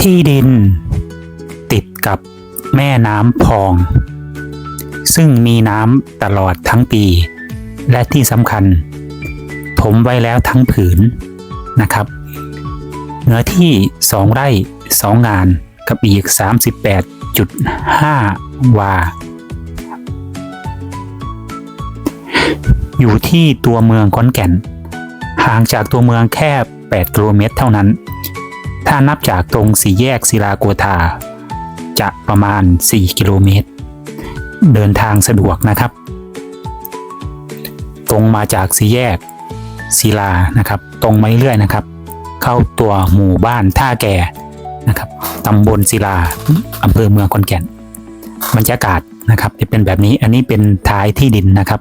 ที่ดิน ติดกับแม่น้ำพอง ซึ่งมีน้ำตลอดทั้งปี และที่สำคัญ ถมไว้แล้วทั้งผืนนะครับ เนื้อที่ 2 ไร่ 2 งานกับอีก 38.5 วา อยู่ที่ตัวเมืองขอนแก่น ห่างจากตัวเมืองแค่ 8 กิโลเมตรเท่านั้น ถ้านับจากตรงสี่แยกศิลาโกธาจะประมาณ 4 กิโลเมตร เดินทางสะดวกนะครับ ตรงมาจากสี่แยกศิลานะครับ ตรงมาเรื่อยๆนะครับ เข้าตัวหมู่บ้านท่าแก่นะครับตำบลศิลาอำเภอเมืองขอนแก่นบรรยากาศนะครับจะเป็นแบบนี้อันนี้เป็นท้ายที่ดินนะครับ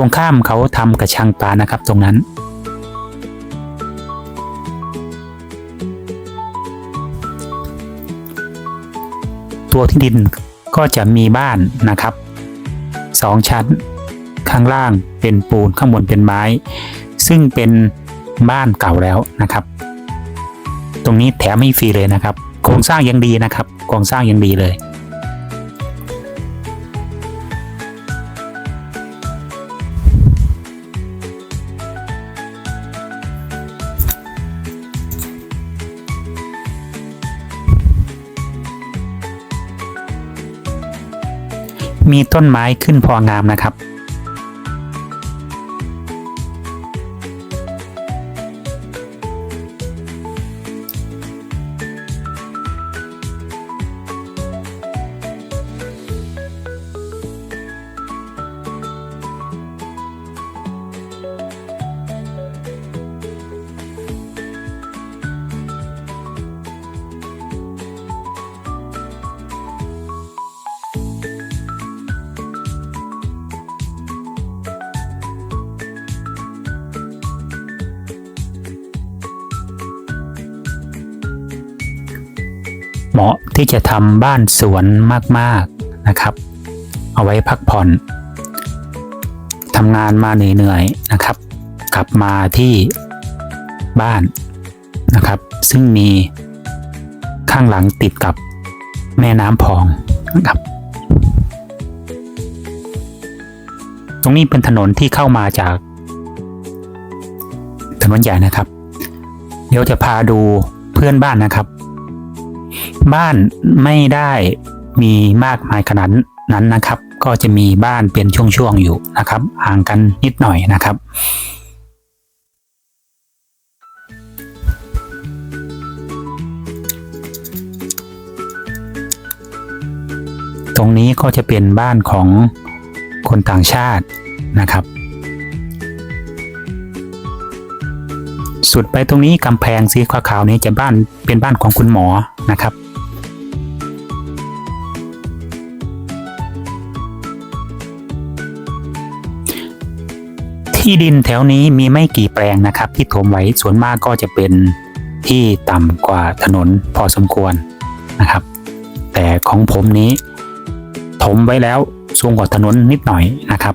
ตรงข้ามเขาทำกระชังปลานะครับตรงนั้น ตัวที่ดินก็จะมีบ้านนะครับสองชั้น ข้างล่างเป็นปูนข้างบนเป็นไม้ ซึ่งเป็นบ้านเก่าแล้วนะครับ ตรงนี้แถมให้ฟรีเลยนะครับ โครงสร้างยังดีนะครับ โครงสร้างยังดีเลย มีต้นไม้ขึ้นพองามนะครับ เหมาะที่จะทำบ้านสวนมากๆนะครับ เอาไว้พักผ่อนทำงานมาเหนื่อยๆนะครับ กลับมาที่บ้านนะครับ ซึ่งมีข้างหลังติดกับแม่น้ำพองนะครับ ตรงนี้เป็นถนนที่เข้ามาจาก ถนนใหญ่นะครับ เดี๋ยวจะพาดูเพื่อนบ้านนะครับ บ้านไม่ได้มีมากมายขนาดนั้นนะครับ ก็จะมีบ้านเป็นช่วงๆอยู่นะครับ ห่างกันนิดหน่อยนะครับตรงนี้ก็จะเป็นบ้านของคนต่างชาตินะครับ สุดไปตรงนี้กำแพงสีขาวๆนี้จะบ้านเป็นบ้านของคุณหมอนะครับ ที่ดินแถวนี้มีไม่กี่แปลงนะครับ ที่ถมไว้ส่วนมากก็จะเป็นที่ต่ำกว่าถนนพอสมควรนะครับ แต่ของผมนี้ ถมไว้แล้วสูงกว่าถนนนิดหน่อยนะครับ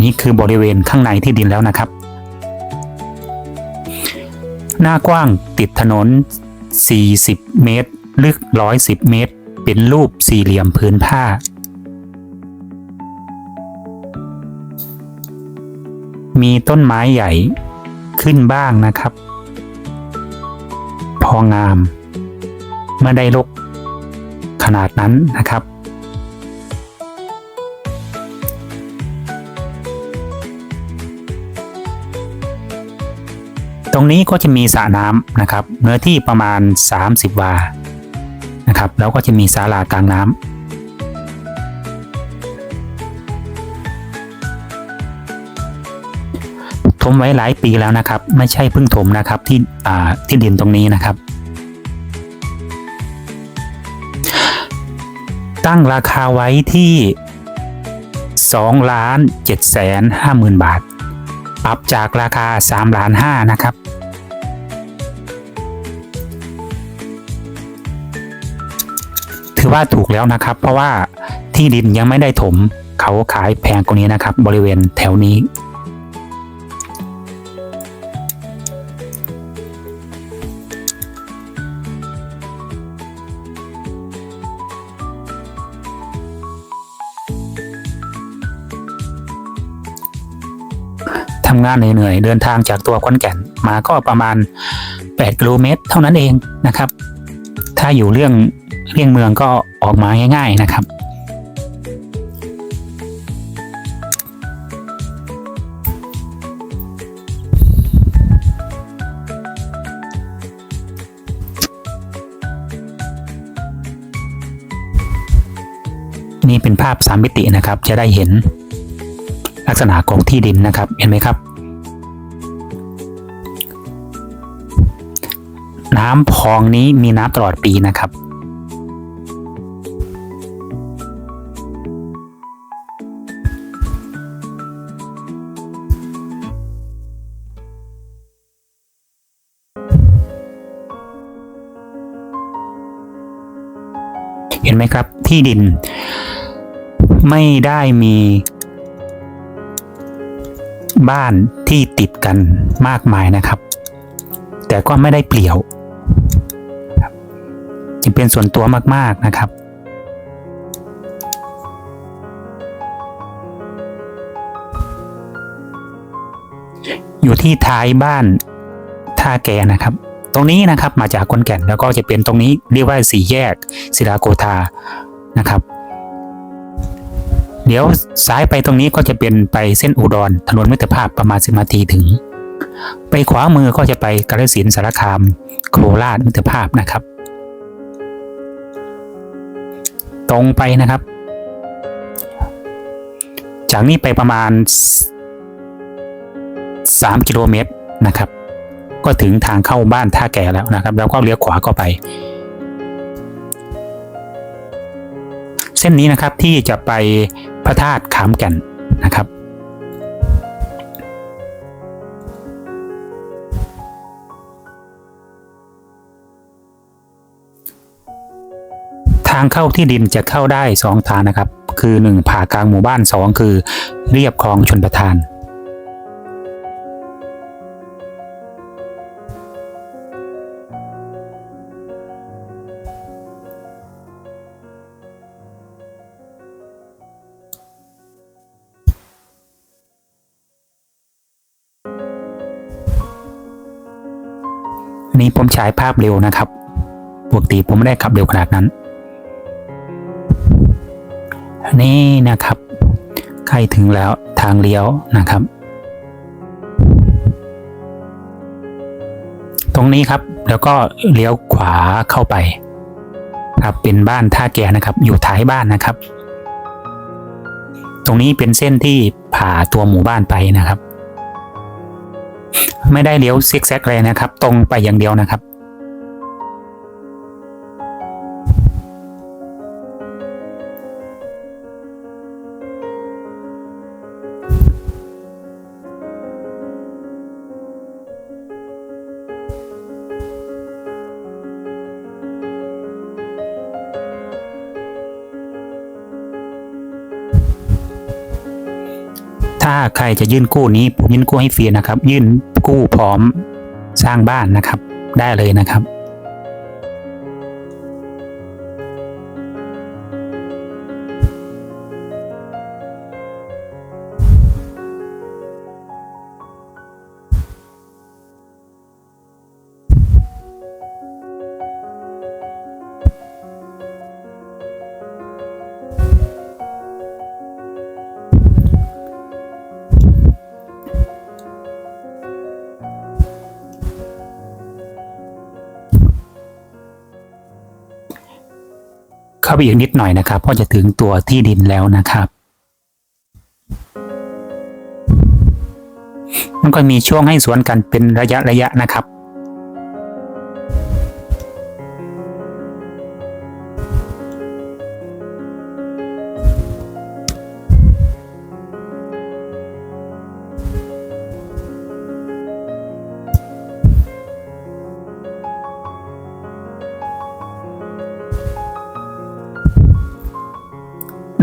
นี่คือบริเวณข้างในที่ดินแล้วนะครับ หน้ากว้างติดถนน 40 เมตร ลึก 110 เมตร เป็นรูปสี่เหลี่ยมพื้นผ้า มีต้นไม้ใหญ่ขึ้นบ้างนะครับ พองามไม่ได้รกขนาดนั้นนะครับ ตรงนี้ก็จะมีสระน้ำนะครับ เนื้อที่ประมาณ 30 วานะครับ แล้วก็จะมีศาลากลางน้ำ มไว้หลายปีแล้วนะครับ ไม่ใช่เพิ่งถมนะครับที่ที่ดินตรงนี้นะครับ ตั้งราคาไว้ที่2ล้าน7แสน5หมื่นบาท ปรับจากราคา3ล้าน5นะครับ ถือว่าถูกแล้วนะครับ เพราะว่าที่ดินยังไม่ได้ถมเขาขายแพงกว่านี้นะครับ บริเวณแถวนี้ ทำงานเหนื่อยๆเดินทางจากตัวขอนแก่นมาก็ประมาณ 8กิโลเมตร เท่านั้นเองนะครับ ถ้าอยู่เรื่องเลี่ยงเมืองก็ออกมาง่ายๆนะครับนี่เป็นภาพสามมิตินะครับ จะได้เห็น ลักษณะของที่ดินนะครับเห็นไหมครับ น้ำพองนี้มีน้ำตลอดปีนะครับเห็นไหมครับที่ดินไม่ได้มี บ้านที่ติดกันมากมายนะครับ แต่ก็ไม่ได้เปลี่ยวจึงเป็นส่วนตัวมาก ๆนะครับ อยู่ที่ท้ายบ้านท่าแกนะครับ ตรงนี้นะครับมาจากคนแก่นแล้วก็จะเป็นตรงนี้เรียกว่าสี่แยกศิลาโกธานะครับ เดี๋ยวซ้ายไปตรงนี้ก็จะเป็นไปเส้นอุดร ถนนมิตรภาพประมาณสิบนาทีถึง ไปขวามือก็จะไปกาฬสินสารคาม โคราชมิตรภาพนะครับ ตรงไปนะครับ จากนี้ไปประมาณ 3 กิโลเมตรนะครับ ก็ถึงทางเข้าบ้านท่าแก่แล้วนะครับ แล้วก็เลี้ยวขวาก็ไปเส้นนี้นะครับที่จะไป ระธาตุขามแก่นนะครับ ทางเข้าที่ดินจะเข้าได้สองทางนะครับ คือ 1 ผ่ากลางหมู่บ้าน 2 คือเรียบคลองชนประทาน นี้ผมฉายภาพเร็วนะครับปกติผมไม่ได้ขับเร็วขนาดนั้นนนี้นะครับใกล้ถึงแล้วทางเลี้ยวนะครับ ตรงนี้ครับแล้วก็เลี้ยวขวาเข้าไป ครับเป็นบ้านท่าแก่นะครับ อยู่ท้ายบ้านนะครับ ตรงนี้เป็นเส้นที่ผ่าตัวหมู่บ้านไปนะครับ ไม่ได้เลี้ยวซิกแซกเลยนะครับ ตรงไปอย่างเดียวนะครับ ถ้าใครจะยื่นกู้นี้ผมยื่นกู้ให้ฟรีนะครับ ยื่นกู้พร้อมสร้างบ้านนะครับ ได้เลยนะครับ เข้าไปอีกนิดหน่อยนะครับก็จะถึงตัวที่ดินแล้วนะครับ มันก็มีช่วงให้สวนกันเป็นระยะระยะนะครับ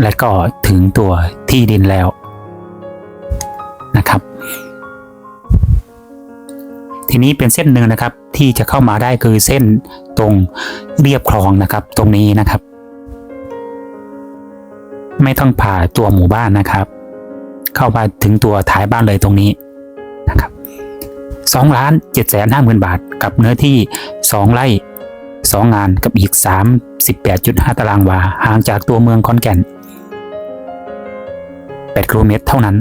และก็ถึงตัวที่ดินแล้วนะครับ ทีนี้เป็นเส้นหนึ่งนะครับที่จะเข้ามาได้คือเส้นตรงเรียบคลองนะครับ ตรงนี้นะครับ ไม่ต้องผ่าตัวหมู่บ้านนะครับ เข้ามาถึงตัวถ่ายบ้านเลยตรงนี้นะครับสองล้านเจ็ดแสนห้าหมื่นบาท กับเนื้อที่สองไร่สองงานกับอีกสามสิบแปดจุดห้าตารางวาห่างจากตัวเมืองคอนแก่น แปดกิโลเมตรเท่านั้น